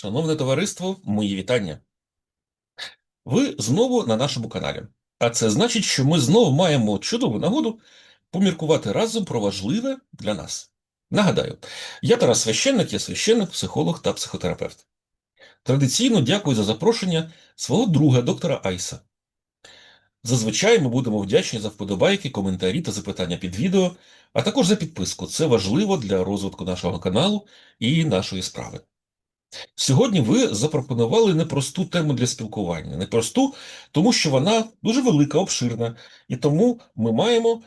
Шановне товариство, мої вітання. Ви знову на нашому каналі. А це значить, що ми знову маємо чудову нагоду поміркувати разом про важливе для нас. Нагадаю, я Тарас Священник, я священник, психолог та психотерапевт. Традиційно дякую за запрошення свого друга доктора Айса. Зазвичай ми будемо вдячні за вподобайки, коментарі та запитання під відео, а також за підписку. Це важливо для розвитку нашого каналу і нашої справи. Сьогодні ви запропонували непросту тему для спілкування. Непросту, тому що вона дуже велика, обширна, і тому ми маємо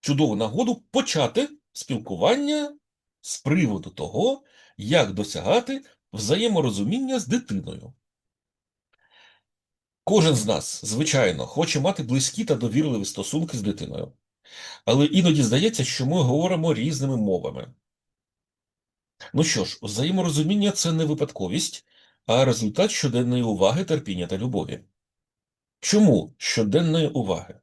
чудову нагоду почати спілкування з приводу того, як досягати взаєморозуміння з дитиною. Кожен з нас, звичайно, хоче мати близькі та довірливі стосунки з дитиною. Але іноді здається, що ми говоримо різними мовами. Ну що ж, взаєморозуміння це не випадковість, а результат щоденної уваги, терпіння та любові. Чому щоденної уваги?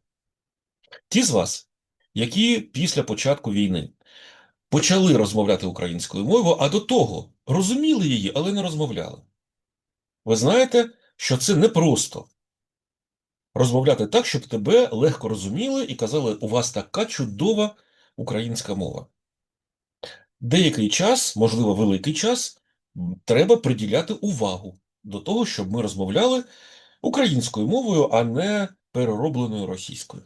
Ті з вас, які після початку війни почали розмовляти українською мовою, а до того розуміли її, але не розмовляли. Ви знаєте, що це непросто розмовляти так, щоб тебе легко розуміли і казали, у вас така чудова українська мова. Деякий час, можливо, великий час, треба приділяти увагу до того, щоб ми розмовляли українською мовою, а не переробленою російською.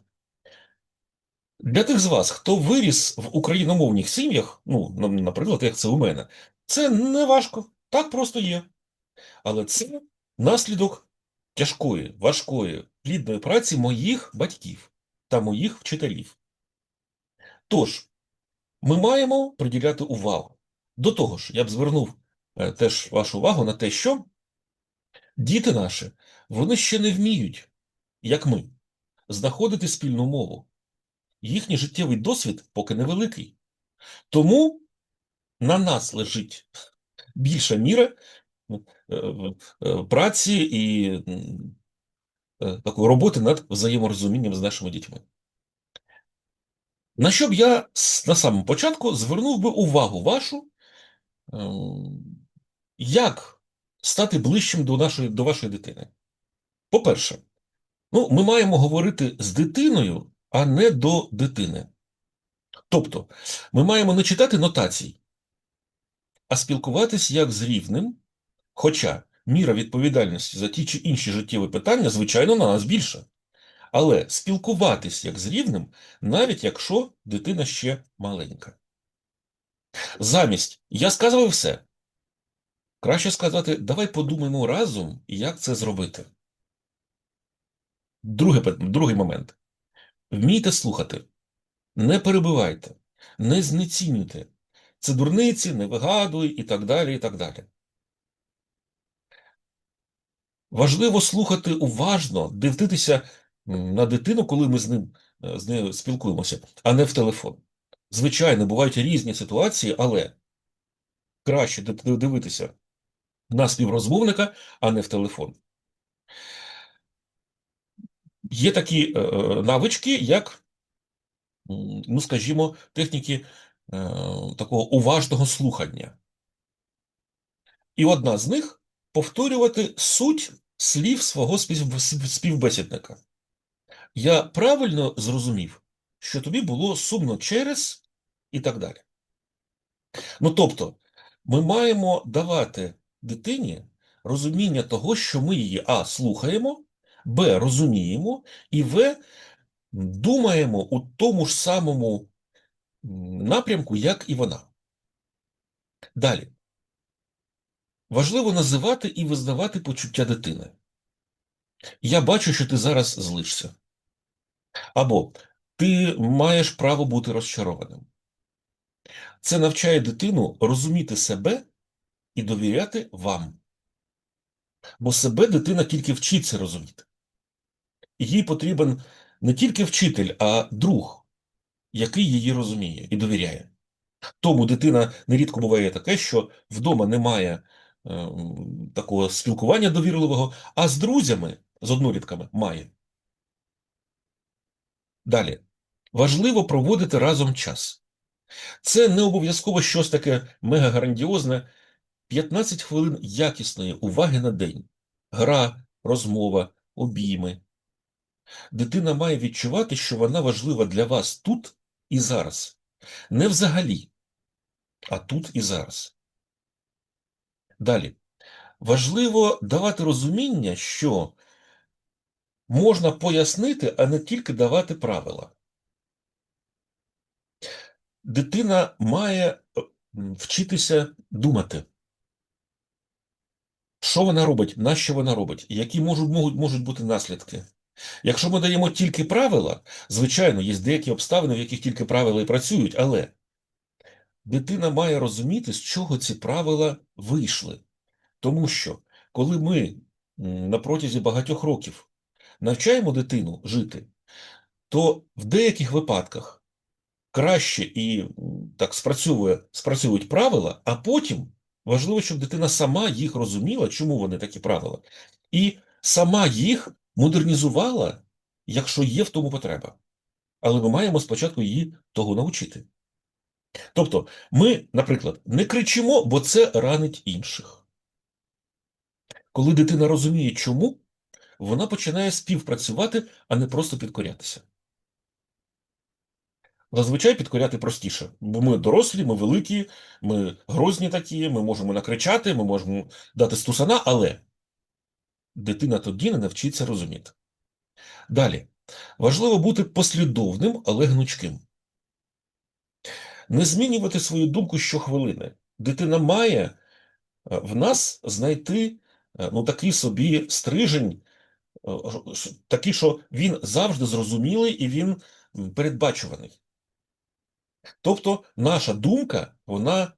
Для тих з вас, хто виріс в україномовних сім'ях, ну, наприклад, як це у мене, це не важко, так просто є. Але це наслідок тяжкої, важкої, плідної праці моїх батьків та моїх вчителів. Тож, ми маємо приділяти увагу. До того ж, я б звернув е, теж вашу увагу на те, що діти наші, вони ще не вміють, як ми, знаходити спільну мову. Їхній життєвий досвід поки невеликий. Тому на нас лежить більша міра е, е, праці і такої роботи над взаєморозумінням з нашими дітьми. На що б я на самому початку звернув би увагу вашу, ем, як стати ближчим до нашої, до вашої дитини? По-перше, ну, ми маємо говорити з дитиною, а не до дитини. Тобто, ми маємо не читати нотацій, а спілкуватись як з рівним, хоча міра відповідальності за ті чи інші життєві питання, звичайно, на нас більша. Але спілкуватись як з рівним, навіть якщо дитина ще маленька. Замість я сказав все. Краще сказати, давай подумаємо разом, як це зробити. Друге, пит- другий момент. Вмійте слухати. Не перебивайте, не знецінюйте. Це дурниці, не вигадуй і так далі, і так далі. Важливо слухати уважно, дивитися на дитину, коли ми з ним е, з нею спілкуємося, а не в телефон. Звичайно, бувають різні ситуації, але краще дивитися на співрозмовника, а не в телефон. Є такі е, е, навички, як, ну, скажімо, техніки такого уважного слухання. І одна з них повторювати суть слів свого спів- співбесідника. Я правильно зрозумів, що тобі було сумно через і так далі. Ну, тобто, ми маємо давати дитині розуміння того, що ми її А слухаємо, Б розуміємо, і В думаємо у тому ж самому напрямку, як і вона. Далі. Важливо називати і визнавати почуття дитини. Я бачу, що ти зараз злишся. Або ти маєш право бути розчарованим. Це навчає дитину розуміти себе і довіряти вам. Бо себе дитина тільки вчиться розуміти. Їй потрібен не тільки вчитель, а друг, який її розуміє і довіряє. Тому дитина нерідко буває таке, що вдома немає ем, такого спілкування довірливого, а з друзями, з однолітками має. Далі. Важливо проводити разом час. Це не обов'язково щось таке мега-грандіозне, 15 хвилин якісної уваги на день. Гра, розмова, обійми. Дитина має відчувати, що вона важлива для вас тут і зараз. Не взагалі, а тут і зараз. Далі. Важливо давати розуміння, що можна пояснити, а не тільки давати правила. Дитина має е, вчитися думати. Що вона робить, на що вона робить, які можуть, можуть, можуть бути наслідки. Якщо ми даємо тільки правила, звичайно, є деякі обставини, в яких тільки правила і працюють, але дитина має розуміти, з чого ці правила вийшли. Тому що, коли ми на протязі багатьох років навчаємо дитину жити, то в деяких випадках краще і так спрацьовує, спрацьовують правила, а потім важливо, щоб дитина сама їх розуміла, чому вони такі правила, і сама їх модернізувала, якщо є в тому потреба. Але ми маємо спочатку її того навчити. Тобто, ми, наприклад, не кричимо, бо це ранить інших. Коли дитина розуміє, чому, вона починає співпрацювати, а не просто підкорятися. Зазвичай підкоряти простіше, бо ми дорослі, ми великі, ми грозні такі, ми можемо накричати, ми можемо дати стусана, але дитина тоді не навчиться розуміти. Далі. Важливо бути послідовним, але гнучким. Не змінювати свою думку щохвилини. Дитина має е, в нас знайти е, ну, такий собі стрижень, такий, що він завжди зрозумілий і він передбачуваний. Тобто наша думка, вона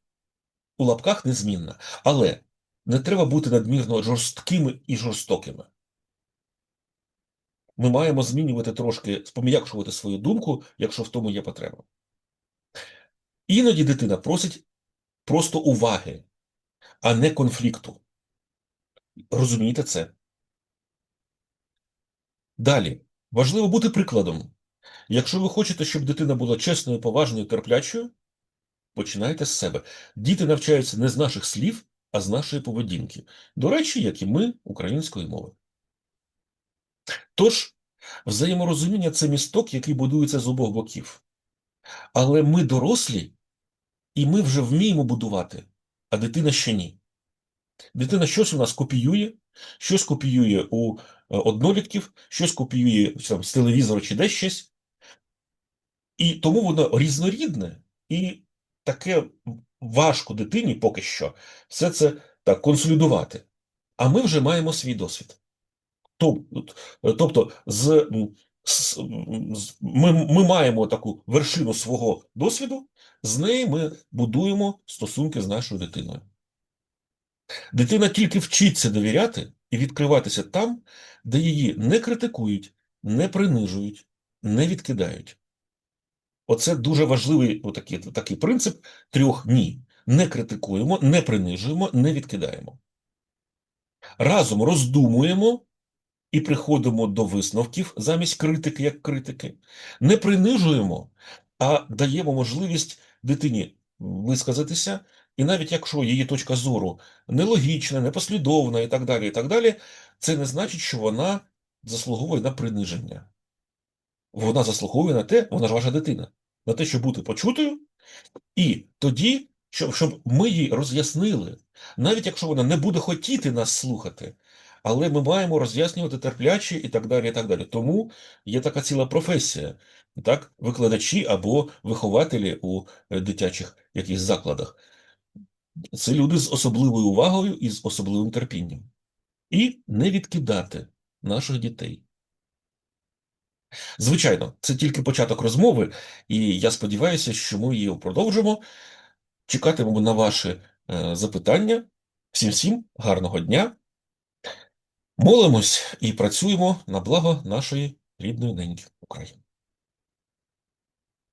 у лапках незмінна. Але не треба бути надмірно жорсткими і жорстокими. Ми маємо змінювати трошки, пом'якшувати свою думку, якщо в тому є потреба. Іноді дитина просить просто уваги, а не конфлікту. Розумієте це? Далі, важливо бути прикладом. Якщо ви хочете, щоб дитина була чесною, поважною, терплячою, починайте з себе. Діти навчаються не з наших слів, а з нашої поведінки. До речі, як і ми української мови. Тож, взаєморозуміння це місток, який будується з обох боків. Але ми дорослі, і ми вже вміємо будувати, а дитина ще ні. Дитина щось у нас копіює, щось копіює у е, однолітків, щось копіює там, з телевізору чи десь щось. І тому воно різнорідне і таке важко дитині поки що все це так консолідувати. А ми вже маємо свій досвід. Тобто, з, з, ми, ми маємо таку вершину свого досвіду, з неї ми будуємо стосунки з нашою дитиною. Дитина тільки вчиться довіряти і відкриватися там, де її не критикують, не принижують, не відкидають. Оце дуже важливий отакий, такий принцип трьох ні. Не критикуємо, не принижуємо, не відкидаємо. Разом роздумуємо і приходимо до висновків замість критики, як критики. Не принижуємо, а даємо можливість дитині висказатися, і навіть якщо її точка зору нелогічна, непослідовна і так далі, і так далі, це не значить, що вона заслуговує на приниження. Вона заслуговує на те, вона ж ваша дитина, на те, щоб бути почутою, і тоді, щоб, щоб ми їй роз'яснили, навіть якщо вона не буде хотіти нас слухати, але ми маємо роз'яснювати терпляче і так далі. і так далі. Тому є така ціла професія, так, викладачі або вихователі у дитячих якихось закладах. Це люди з особливою увагою і з особливим терпінням. І не відкидати наших дітей. Звичайно, це тільки початок розмови, і я сподіваюся, що ми її продовжимо. Чекатимемо на ваші е, запитання. Всім всім гарного дня. Молимось і працюємо на благо нашої рідної неньки України.